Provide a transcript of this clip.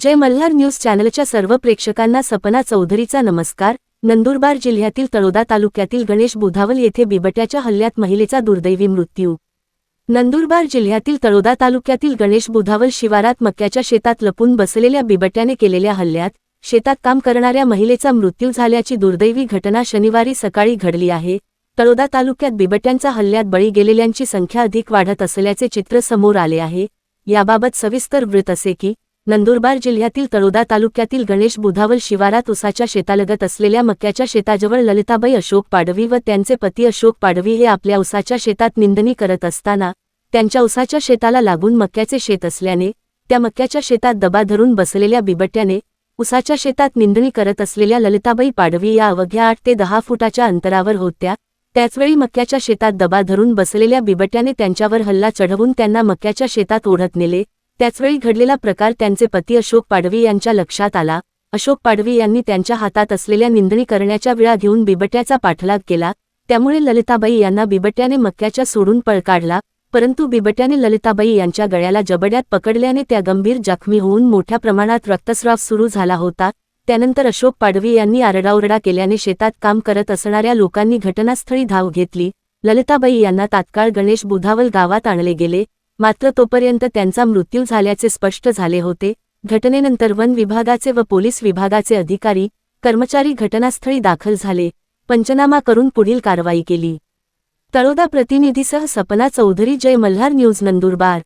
जय Malhar news चॅनलच्या सर्व प्रेक्षकांना सपना चौधरीचा नमस्कार. नंदुरबार जिल्ह्यातील तळोदा तालुक्यातील गणेश बुधावल येथे बिबट्याच्या हल्ल्यात महिलेचा दुर्दैवी मृत्यू. नंदुरबार जिल्ह्यातील तळोदा तालुक्यातील गणेश बुधावल शिवारात मक्याच्या शेतात लपून बसलेल्या बिबट्याने केलेल्या हल्ल्यात शेतात काम करणाऱ्या महिलेचा मृत्यू झाल्याची दुर्दैवी घटना शनिवारी सकाळी घडली आहे. तळोदा तालुक्यात बिबट्यांचा हल्ल्यात बळी गेलेल्यांची संख्या अधिक वाढत असल्याचे चित्र समोर आले आहे. याबाबत सविस्तर वृत्त असे की नंदुरबार जिल्ह्यातील तळोदा तालुक्यातील गणेश बुधावल शिवारात उसाच्या शेतालगत असलेल्या मक्याच्या शेताजवळ ललिताबाई अशोक पाडवी व त्यांचे पती अशोक पाडवी हे आपल्या उसाच्या शेतात निंदणी करत असताना त्यांच्या उसाच्या शेताला लागून मक्याचे शेत असल्याने त्या मक्याच्या शेतात दबा धरून बसलेल्या बिबट्याने उसाच्या शेतात निंदणी करत असलेल्या ललिताबाई पाडवी या अवघ्या आठ ते दहा फुटाच्या अंतरावर होत्या. त्याचवेळी मक्याच्या शेतात दबा धरून बसलेल्या बिबट्याने त्यांच्यावर हल्ला चढवून त्यांना मक्याच्या शेतात ओढत नेले. त्याचवेळी घडलेला प्रकार त्यांचे पती अशोक पाडवी यांच्या लक्षात आला. अशोक पाडवी यांनी त्यांच्या हातात असलेल्या निंदणी करण्याच्या वेळा घेऊन बिबट्याचा पाठलाग केला. त्यामुळे ललिताबाई यांना बिबट्याने मक्याच्या सोडून पळ काढला परंतु बिबट्याने ललिताबाई यांच्या गळ्याला जबड्यात पकडल्याने त्या गंभीर जखमी होऊन मोठ्या प्रमाणात रक्तस्राव सुरू झाला होता. त्यानंतर अशोक पाडवी यांनी आरडाओरडा केल्याने शेतात काम करत असणाऱ्या लोकांनी घटनास्थळी धाव घेतली. ललिताबाई यांना तात्काळ गणेश बुधावल गावात आणले गेले. मात्र तोपर्यंत त्यांचा मृत्यू झाल्याचे स्पष्ट झाले होते. घटनेनंतर वन विभागाचे व पोलीस विभागाचे अधिकारी कर्मचारी घटनास्थळी दाखल झाले. पंचनामा करून पुढील कारवाई केली. तळोदा प्रतिनिधीसह सपना चौधरी जय मल्हार न्यूज नंदुरबार.